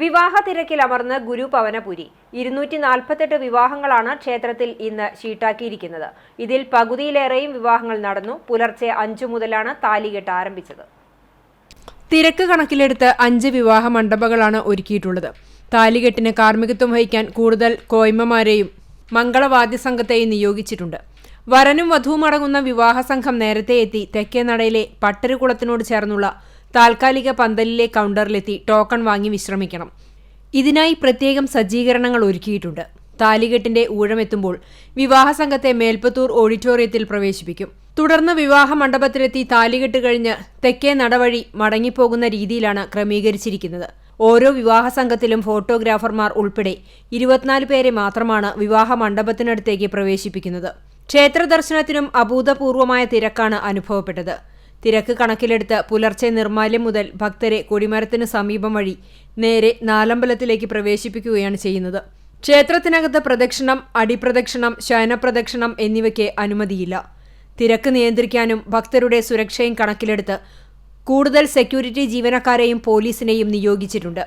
വിവാഹ തിരക്കിൽ അമർന്ന് ഗുരു പവനപുരി. ഇരുന്നൂറ്റി നാൽപ്പത്തെട്ട് വിവാഹങ്ങളാണ് ക്ഷേത്രത്തിൽ ഇന്ന് ഷീട്ടാക്കിയിരിക്കുന്നത്. ഇതിൽ പകുതിയിലേറെയും വിവാഹങ്ങൾ നടന്നു. പുലർച്ചെ അഞ്ചു മുതലാണ് താലികെട്ട് ആരംഭിച്ചത്. തിരക്ക് കണക്കിലെടുത്ത് അഞ്ച് വിവാഹ മണ്ഡപങ്ങളാണ് ഒരുക്കിയിട്ടുള്ളത്. താലികെട്ടിന് കാർമ്മികത്വം വഹിക്കാൻ കൂടുതൽ കോയ്മമാരെയും മംഗളവാദ്യ സംഘത്തെയും നിയോഗിച്ചിട്ടുണ്ട്. വരനും വധുവും അടങ്ങുന്ന വിവാഹ സംഘം നേരത്തെ എത്തി തെക്കേനടയിലെ പട്ടരുകുളത്തിനോട് ചേർന്നുള്ള താൽക്കാലിക പന്തലിലെ കൗണ്ടറിലെത്തി ടോക്കൺ വാങ്ങി വിശ്രമിക്കണം. ഇതിനായി പ്രത്യേകം സജ്ജീകരണങ്ങൾ ഒരുക്കിയിട്ടുണ്ട്. താലികെട്ടിന്റെ ഊഴമെത്തുമ്പോൾ വിവാഹ സംഘത്തെ മേൽപ്പത്തൂർ ഓഡിറ്റോറിയത്തിൽ പ്രവേശിപ്പിക്കും. തുടർന്ന് വിവാഹ മണ്ഡപത്തിലെത്തി താലികെട്ട് കഴിഞ്ഞ് തെക്കേ നടവഴി മടങ്ങിപ്പോകുന്ന രീതിയിലാണ് ക്രമീകരിച്ചിരിക്കുന്നത്. ഓരോ വിവാഹ സംഘത്തിലും ഫോട്ടോഗ്രാഫർമാർ ഉൾപ്പെടെ ഇരുപത്തിനാല് പേരെ മാത്രമാണ് വിവാഹ മണ്ഡപത്തിനടുത്തേക്ക് പ്രവേശിപ്പിക്കുന്നത്. ക്ഷേത്ര ദർശനത്തിനും അഭൂതപൂർവമായ തിരക്കാണ് അനുഭവപ്പെട്ടത്. തിരക്ക് കണക്കിലെടുത്ത് പുലർച്ചെ നിർമ്മാല്യം മുതൽ ഭക്തരെ കൊടിമരത്തിന് സമീപം വഴി നേരെ നാലമ്പലത്തിലേക്ക് പ്രവേശിപ്പിക്കുകയാണ് ചെയ്യുന്നത്. ക്ഷേത്രത്തിനകത്ത് പ്രദക്ഷിണം അടിപ്രദക്ഷിണം ശയനപ്രദക്ഷിണം എന്നിവയ്ക്ക് അനുമതിയില്ല. തിരക്ക് നിയന്ത്രിക്കാനും ഭക്തരുടെ സുരക്ഷയും കണക്കിലെടുത്ത് കൂടുതൽ സെക്യൂരിറ്റി ജീവനക്കാരെയും പോലീസിനെയും നിയോഗിച്ചിട്ടുണ്ട്.